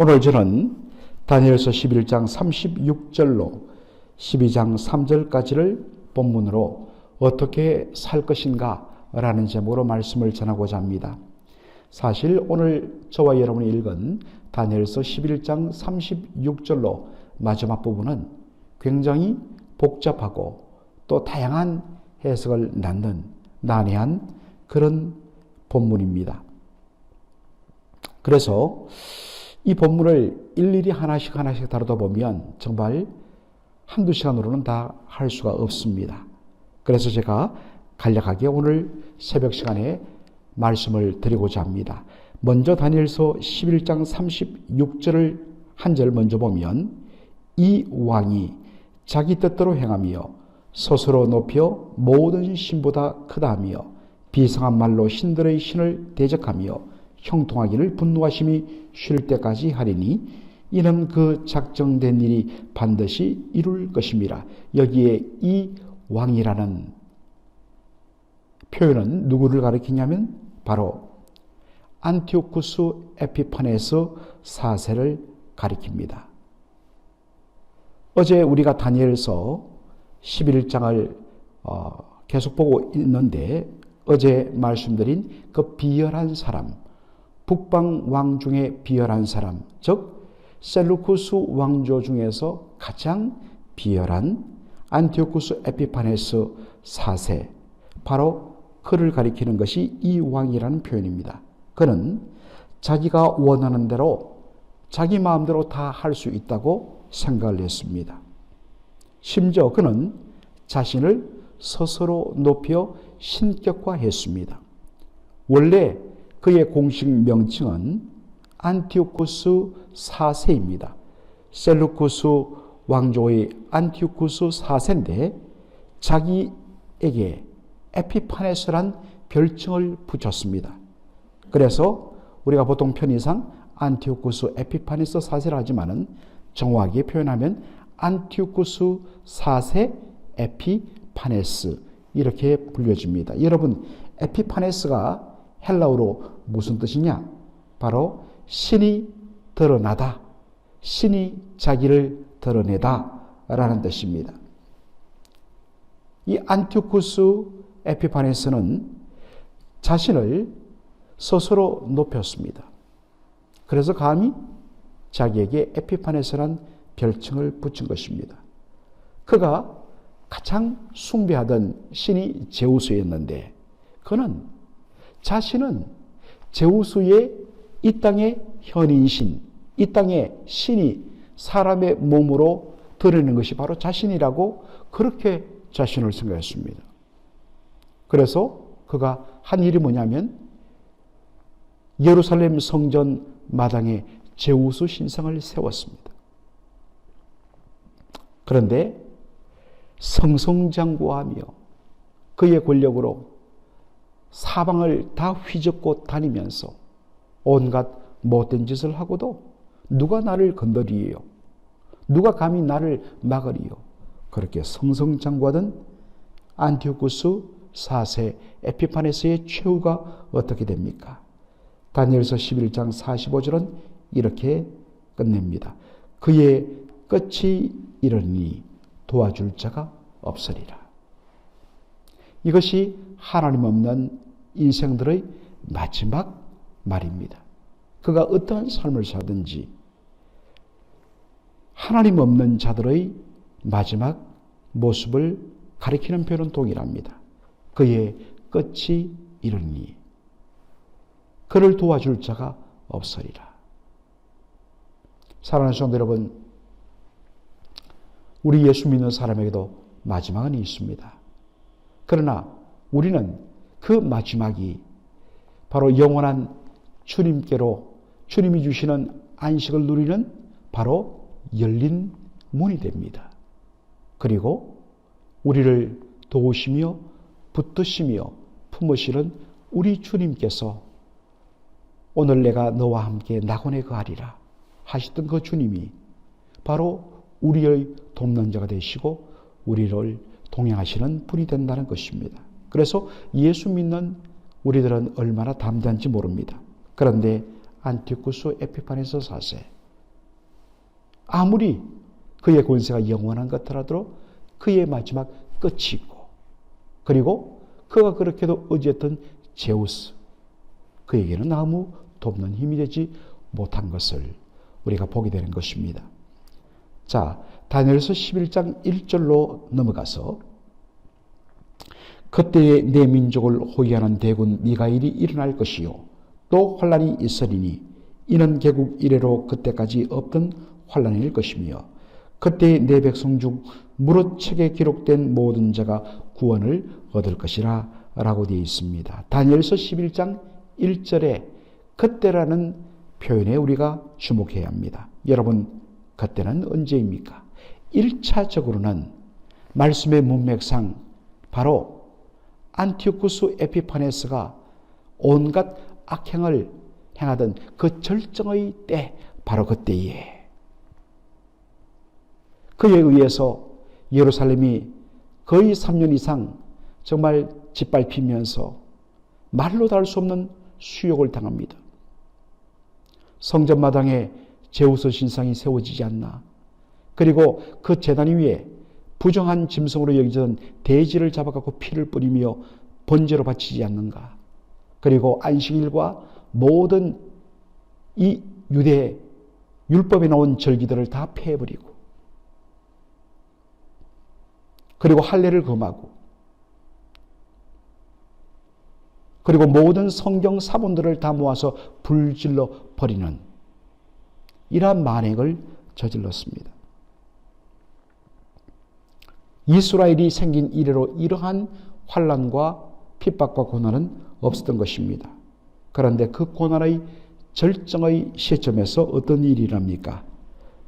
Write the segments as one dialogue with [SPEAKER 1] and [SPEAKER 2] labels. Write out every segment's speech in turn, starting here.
[SPEAKER 1] 오늘 저는 다니엘서 11장 36절로 12장 3절까지를 본문으로 어떻게 살 것인가 라는 제목으로 말씀을 전하고자 합니다. 사실 오늘 저와 여러분이 읽은 다니엘서 11장 36절로 마지막 부분은 굉장히 복잡하고 또 다양한 해석을 낳는 난해한 그런 본문입니다. 그래서 이 본문을 일일이 하나씩 하나씩 다루다 보면 정말 한두 시간으로는 다 할 수가 없습니다. 그래서 제가 간략하게 오늘 새벽 시간에 말씀을 드리고자 합니다. 먼저 다니엘서 11장 36절을 한 절 먼저 보면 이 왕이 자기 뜻대로 행하며 스스로 높여 모든 신보다 크다하며 비상한 말로 신들의 신을 대적하며 형통하기를 분노하심이 쉴 때까지 하리니 이는 그 작정된 일이 반드시 이룰 것입니다. 여기에 이 왕이라는 표현은 누구를 가리키냐면 바로 안티오쿠스 에피파네스 사세를 가리킵니다. 어제 우리가 다니엘서 11장을 어, 계속 보고 있는데 어제 말씀드린 그 비열한 사람, 북방 왕 중에 비열한 사람, 즉 셀루쿠스 왕조 중에서 가장 비열한 안티오쿠스 에피파네스 4세, 바로 그를 가리키는 것이 이 왕이라는 표현입니다. 그는 자기가 원하는 대로 자기 마음대로 다 할 수 있다고 생각을 했습니다. 심지어 그는 자신을 스스로 높여 신격화했습니다. 원래 그의 공식 명칭은 안티오쿠스 4세입니다. 셀루쿠스 왕조의 안티오쿠스 4세인데 자기에게 에피파네스란 별칭을 붙였습니다. 그래서 우리가 보통 편의상 안티오쿠스 에피파네스 4세라 하지만은 정확하게 표현하면 안티오쿠스 4세 에피파네스 이렇게 불려집니다. 여러분 에피파네스가 헬라어로 무슨 뜻이냐? 바로 신이 드러나다. 신이 자기를 드러내다. 라는 뜻입니다. 이 안티오쿠스 에피파네스는 자신을 스스로 높였습니다. 그래서 감히 자기에게 에피파네스란 별칭을 붙인 것입니다. 그가 가장 숭배하던 신이 제우스였는데 그는 자신은 제우스의 이 땅의 현인신, 이 땅의 신이 사람의 몸으로 드러내는 것이 바로 자신이라고 그렇게 자신을 생각했습니다. 그래서 그가 한 일이 뭐냐면 예루살렘 성전 마당에 제우스 신상을 세웠습니다. 그런데 성성장구하며 그의 권력으로 사방을 다 휘젓고 다니면서 온갖 못된 짓을 하고도 누가 나를 건드리요? 누가 감히 나를 막으리요? 그렇게 성성장구하던 안티오쿠스 4세 에피파네스의 최후가 어떻게 됩니까? 다니엘서 11장 45절은 이렇게 끝냅니다. 그의 끝이 이르니 도와줄 자가 없으리라. 이것이 하나님 없는 인생들의 마지막 말입니다. 그가 어떠한 삶을 사든지 하나님 없는 자들의 마지막 모습을 가리키는 표현은 동일합니다. 그의 끝이 이르니 그를 도와줄 자가 없으리라. 사랑하는 성도 여러분, 우리 예수 믿는 사람에게도 마지막은 있습니다. 그러나 우리는 그 마지막이 바로 영원한 주님께로 주님이 주시는 안식을 누리는 바로 열린 문이 됩니다. 그리고 우리를 도우시며 붙드시며 품으시는 우리 주님께서 오늘 내가 너와 함께 낙원에 거하리라 하시던 그 주님이 바로 우리의 돕는 자가 되시고 우리를 동행하시는 분이 된다는 것입니다. 그래서 예수 믿는 우리들은 얼마나 담대한지 모릅니다. 그런데 안티쿠스 에피파네스 4세 아무리 그의 권세가 영원한 것 하더라도 그의 마지막 끝이 있고 그리고 그가 그렇게도 의지했던 제우스 그에게는 아무 돕는 힘이 되지 못한 것을 우리가 보게 되는 것입니다. 자, 다니엘서 11장 1절로 넘어가서 그때에 내 민족을 호위하는 대군 미가일이 일어날 것이요 또 환란이 있으리니 이는 개국 이래로 그때까지 없던 환란일 것이며 그때 내 백성 중 무릇 책에 기록된 모든 자가 구원을 얻을 것이라 라고 되어 있습니다. 다니엘서 11장 1절에 그때라는 표현에 우리가 주목해야 합니다. 여러분, 그때는 언제입니까? 1차적으로는 말씀의 문맥상 바로 안티오쿠스 에피파네스가 온갖 악행을 행하던 그 절정의 때, 바로 그때에 그에 의해서 예루살렘이 거의 3년 이상 정말 짓밟히면서 말로 닿을 수 없는 수욕을 당합니다. 성전 마당에 제우스 신상이 세워지지 않나. 그리고 그 재단 위에 부정한 짐승으로 여겨지던 돼지를 잡아갖고 피를 뿌리며 번제로 바치지 않는가. 그리고 안식일과 모든 이 유대 율법에 나온 절기들을 다 폐해버리고 그리고 할례를 금하고 그리고 모든 성경 사본들을 다 모아서 불질러 버리는 이러한 만행을 저질렀습니다. 이스라엘이 생긴 이래로 이러한 환란과 핍박과 고난은 없었던 것입니다. 그런데 그 고난의 절정의 시점에서 어떤 일이 일합니까?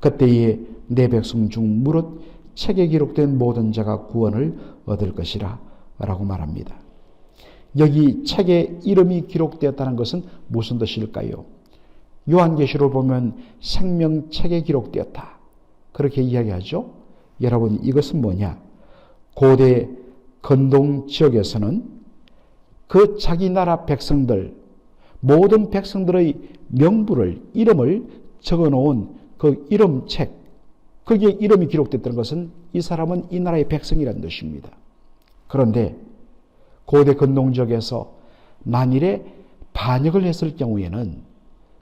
[SPEAKER 1] 그때에 내 백성 중 무릇 책에 기록된 모든 자가 구원을 얻을 것이라 라고 말합니다. 여기 책에 이름이 기록되었다는 것은 무슨 뜻일까요? 요한계시로 보면 생명책에 기록되었다. 그렇게 이야기하죠. 여러분 이것은 뭐냐? 고대 건동 지역에서는 그 자기 나라 백성들 모든 백성들의 명부를 이름을 적어 놓은 그 이름책 거기에 이름이 기록됐다는 것은 이 사람은 이 나라의 백성이라는 뜻입니다. 그런데 고대 건농지역에서 만일에 반역을 했을 경우에는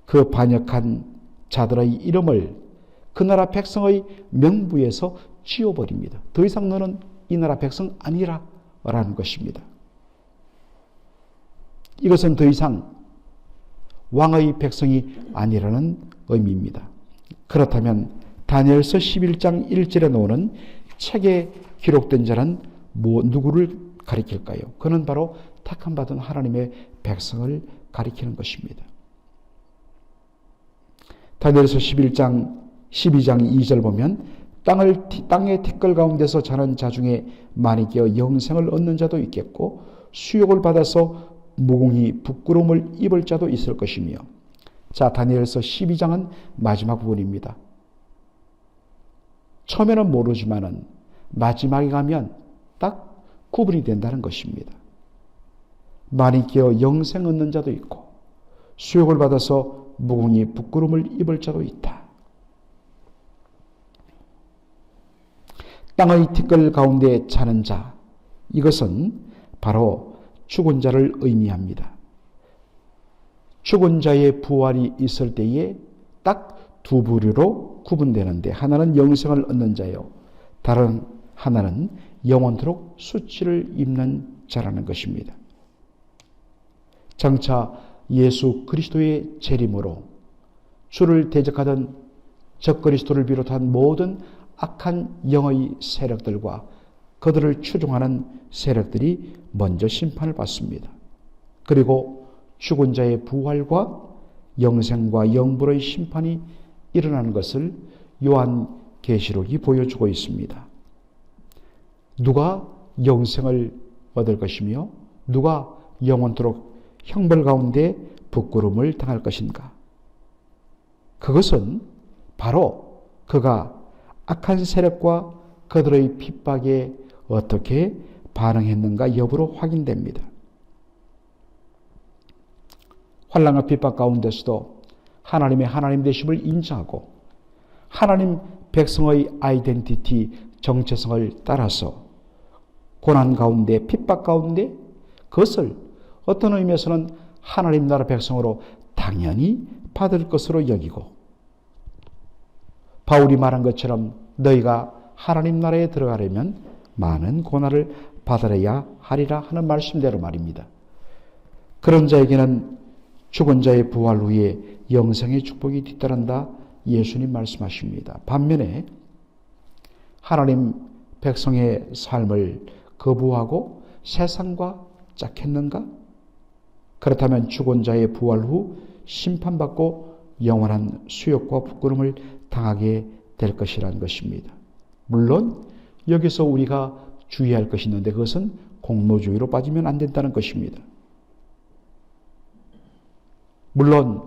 [SPEAKER 1] 그 반역한 자들의 이름을 그 나라 백성의 명부에서 지워버립니다. 더 이상 너는 이 나라 백성 아니라 라는 것입니다. 이것은 더 이상 왕의 백성이 아니라는 의미입니다. 그렇다면 다니엘서 11장 1절에 나오는 책에 기록된 자는 뭐 누구를 가리킬까요? 그는 바로 택함 받은 하나님의 백성을 가리키는 것입니다. 다니엘서 11장 12장 2절 보면 땅을 땅의 티끌 가운데서 자는 자 중에 많이 끼어 영생을 얻는 자도 있겠고 수욕을 받아서 무공히 부끄러움을 입을 자도 있을 것이며 자 다니엘서 12장은 마지막 부분입니다. 처음에는 모르지만은 마지막에 가면 딱 구분이 된다는 것입니다. 많이 끼어 영생 얻는 자도 있고 수욕을 받아서 무공히 부끄러움을 입을 자도 있다. 땅의 티끌 가운데 자는 자 이것은 바로 죽은 자를 의미합니다. 죽은 자의 부활이 있을 때에 딱 두 부류로 구분되는데 하나는 영생을 얻는 자요. 다른 하나는 영원토록 수치를 입는 자라는 것입니다. 장차 예수 그리스도의 재림으로 주를 대적하던 적그리스도를 비롯한 모든 악한 영의 세력들과 그들을 추종하는 세력들이 먼저 심판을 받습니다. 그리고 죽은 자의 부활과 영생과 영불의 심판이 일어나는 것을 요한 계시록이 보여주고 있습니다. 누가 영생을 얻을 것이며 누가 영원토록 형벌 가운데 부끄러움을 당할 것인가? 그것은 바로 그가 악한 세력과 그들의 핍박에 어떻게 반응했는가 여부로 확인됩니다. 환란과 핍박 가운데서도 하나님의 하나님 되심을 인정하고 하나님 백성의 아이덴티티 정체성을 따라서 고난 가운데 핍박 가운데 그것을 어떤 의미에서는 하나님 나라 백성으로 당연히 받을 것으로 여기고 바울이 말한 것처럼 너희가 하나님 나라에 들어가려면 많은 고난을 받아야 하리라 하는 말씀대로 말입니다. 그런 자에게는 죽은 자의 부활 후에 영생의 축복이 뒤따른다 예수님 말씀하십니다. 반면에 하나님 백성의 삶을 거부하고 세상과 짝했는가? 그렇다면 죽은 자의 부활 후 심판받고 영원한 수욕과 부끄럼을 당하게 될 것이라는 것입니다. 물론 여기서 우리가 주의할 것이 있는데 그것은 공로주의로 빠지면 안 된다는 것입니다. 물론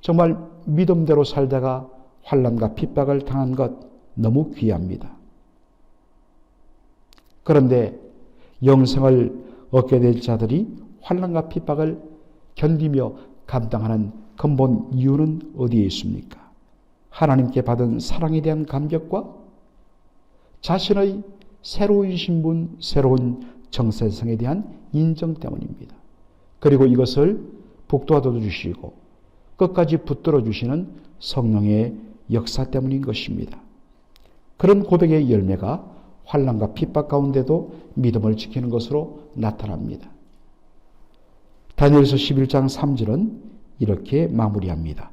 [SPEAKER 1] 정말 믿음대로 살다가 환란과 핍박을 당한 것 너무 귀합니다. 그런데 영생을 얻게 될 자들이 환란과 핍박을 견디며 감당하는 근본 이유는 어디에 있습니까? 하나님께 받은 사랑에 대한 감격과 자신의 새로운 신분, 새로운 정체성에 대한 인정 때문입니다. 그리고 이것을 북돋아 주시고 끝까지 붙들어 주시는 성령의 역사 때문인 것입니다. 그런 고백의 열매가 환란과 핍박 가운데도 믿음을 지키는 것으로 나타납니다. 다니엘서 11장 3절은 이렇게 마무리합니다.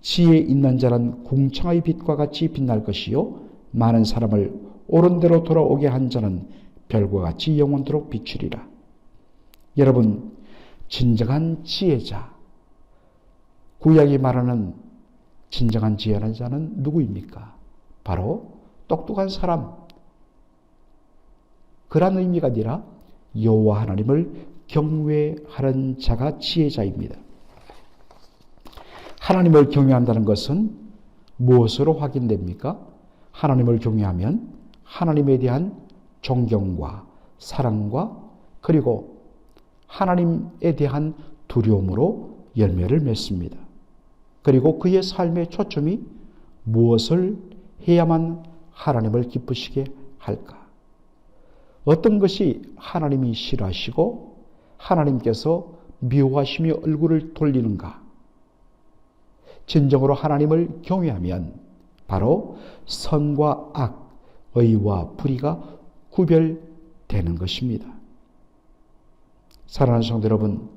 [SPEAKER 1] 지혜 있는 자는 궁창의 빛과 같이 빛날 것이요 많은 사람을 옳은 대로 돌아오게 한 자는 별과 같이 영원토록 비추리라. 여러분 진정한 지혜자 구약이 말하는 진정한 지혜라는 자는 누구입니까? 바로 똑똑한 사람. 그런 의미가 아니라 여호와 하나님을 경외하는 자가 지혜자입니다. 하나님을 경외한다는 것은 무엇으로 확인됩니까? 하나님을 경외하면 하나님에 대한 존경과 사랑과 그리고 하나님에 대한 두려움으로 열매를 맺습니다. 그리고 그의 삶의 초점이 무엇을 해야만 하나님을 기쁘시게 할까? 어떤 것이 하나님이 싫어하시고 하나님께서 미워하시며 얼굴을 돌리는가? 진정으로 하나님을 경외하면 바로 선과 악, 의와 불의가 구별되는 것입니다. 사랑하는 성도 여러분,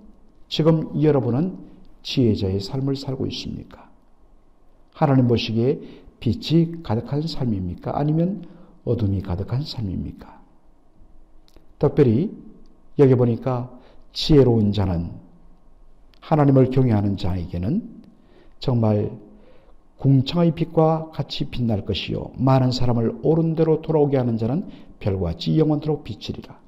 [SPEAKER 1] 지금 여러분은 지혜자의 삶을 살고 있습니까? 하나님 보시기에 빛이 가득한 삶입니까? 아니면 어둠이 가득한 삶입니까? 특별히 여기 보니까 지혜로운 자는 하나님을 경외하는 자에게는 정말 궁창의 빛과 같이 빛날 것이요 많은 사람을 옳은 대로 돌아오게 하는 자는 별과 같이 영원토록 비치리라.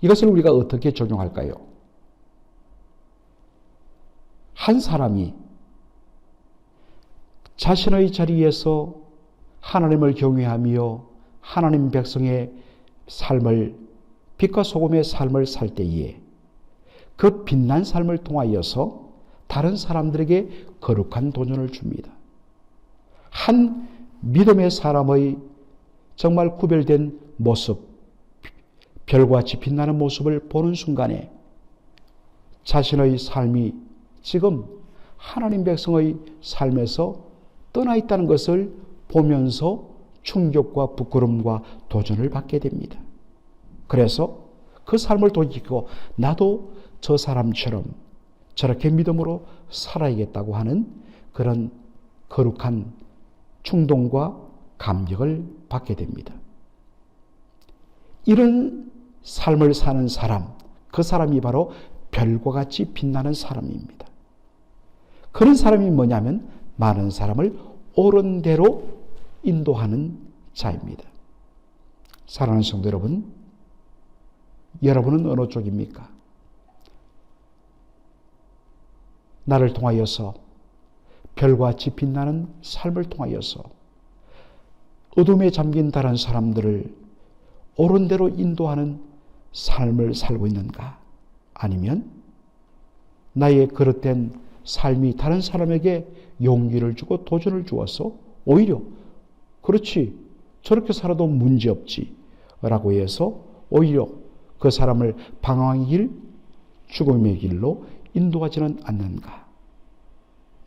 [SPEAKER 1] 이것을 우리가 어떻게 적용할까요? 한 사람이 자신의 자리에서 하나님을 경외하며 하나님 백성의 삶을 빛과 소금의 삶을 살 때에 그 빛난 삶을 통하여서 다른 사람들에게 거룩한 도전을 줍니다. 한 믿음의 사람의 정말 구별된 모습, 별과 같이 빛나는 모습을 보는 순간에 자신의 삶이 지금 하나님 백성의 삶에서 떠나 있다는 것을 보면서 충격과 부끄럼과 도전을 받게 됩니다. 그래서 그 삶을 돌이키고 나도 저 사람처럼 저렇게 믿음으로 살아야겠다고 하는 그런 거룩한 충동과 감격을 받게 됩니다. 이런 삶을 사는 사람, 그 사람이 바로 별과 같이 빛나는 사람입니다. 그런 사람이 뭐냐면 많은 사람을 옳은 대로 인도하는 자입니다. 사랑하는 성도 여러분, 여러분은 어느 쪽입니까? 나를 통하여서 별과 같이 빛나는 삶을 통하여서 어둠에 잠긴 다른 사람들을 옳은 대로 인도하는 삶을 살고 있는가? 아니면 나의 그릇된 삶이 다른 사람에게 용기를 주고 도전을 주어서 오히려 그렇지 저렇게 살아도 문제없지 라고 해서 오히려 그 사람을 방황의 길, 죽음의 길로 인도하지는 않는가.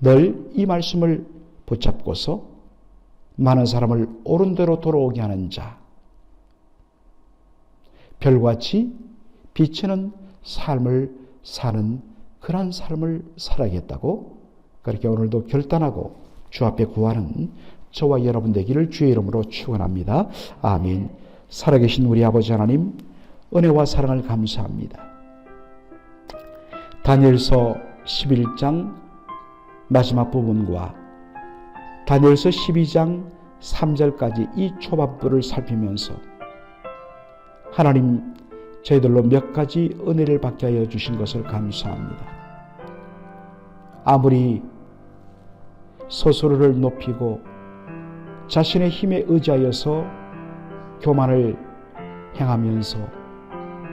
[SPEAKER 1] 늘 이 말씀을 붙잡고서 많은 사람을 옳은 대로 돌아오게 하는 자, 별같이 비치는 삶을 사는 그러한 삶을 살아야겠다고 그렇게 오늘도 결단하고 주 앞에 구하는 저와 여러분 되기를 주의 이름으로 축원합니다. 아멘. 살아계신 우리 아버지 하나님 은혜와 사랑을 감사합니다. 다니엘서 11장 마지막 부분과 다니엘서 12장 3절까지 이 초반부를 살피면서 하나님 저희들로 몇 가지 은혜를 받게 하여 주신 것을 감사합니다. 아무리 스스로를 높이고 자신의 힘에 의지하여서 교만을 행하면서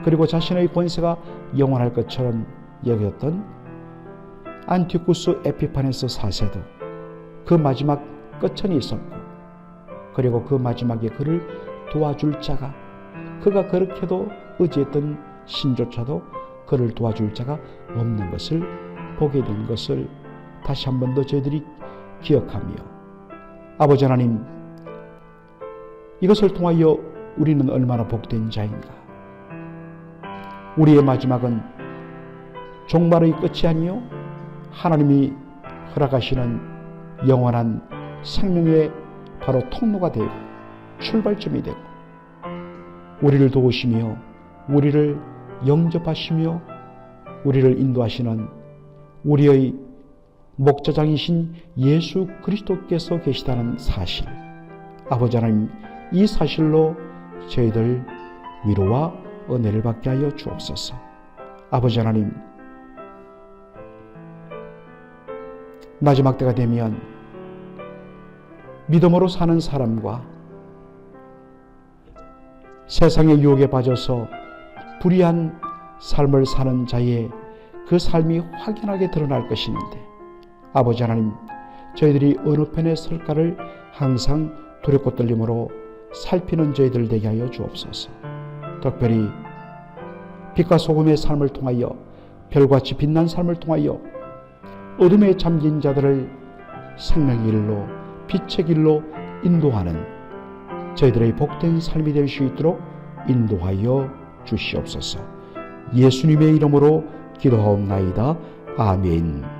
[SPEAKER 1] 그리고 자신의 권세가 영원할 것처럼 여겼던 안티쿠스 에피파네스 4세도 그 마지막 끝선이 있었고 그리고 그 마지막에 그를 도와줄 자가 그가 그렇게도 의지했던 신조차도 그를 도와줄 자가 없는 것을 보게 된 것을 다시 한 번 더 저희들이 기억하며 아버지 하나님 이것을 통하여 우리는 얼마나 복된 자인가? 우리의 마지막은 종말의 끝이 아니요 하나님이 허락하시는 영원한 생명의 바로 통로가 되고 출발점이 되고 우리를 도우시며 우리를 영접하시며 우리를 인도하시는 우리의 목자장이신 예수 그리스도께서 계시다는 사실. 아버지 하나님, 이 사실로 저희들 위로와 은혜를 받게 하여 주옵소서. 아버지 하나님, 마지막 때가 되면 믿음으로 사는 사람과 세상의 유혹에 빠져서 불의한 삶을 사는 자의 그 삶이 확연하게 드러날 것이는데 아버지 하나님 저희들이 어느 편에 설까를 항상 두렵고 떨림으로 살피는 저희들 되게 하여 주옵소서. 특별히 빛과 소금의 삶을 통하여 별같이 빛난 삶을 통하여 어둠에 잠긴 자들을 생명의 길로 빛의 길로 인도하는 저희들의 복된 삶이 될 수 있도록 인도하여 주시옵소서. 예수님의 이름으로 기도하옵나이다. 아멘.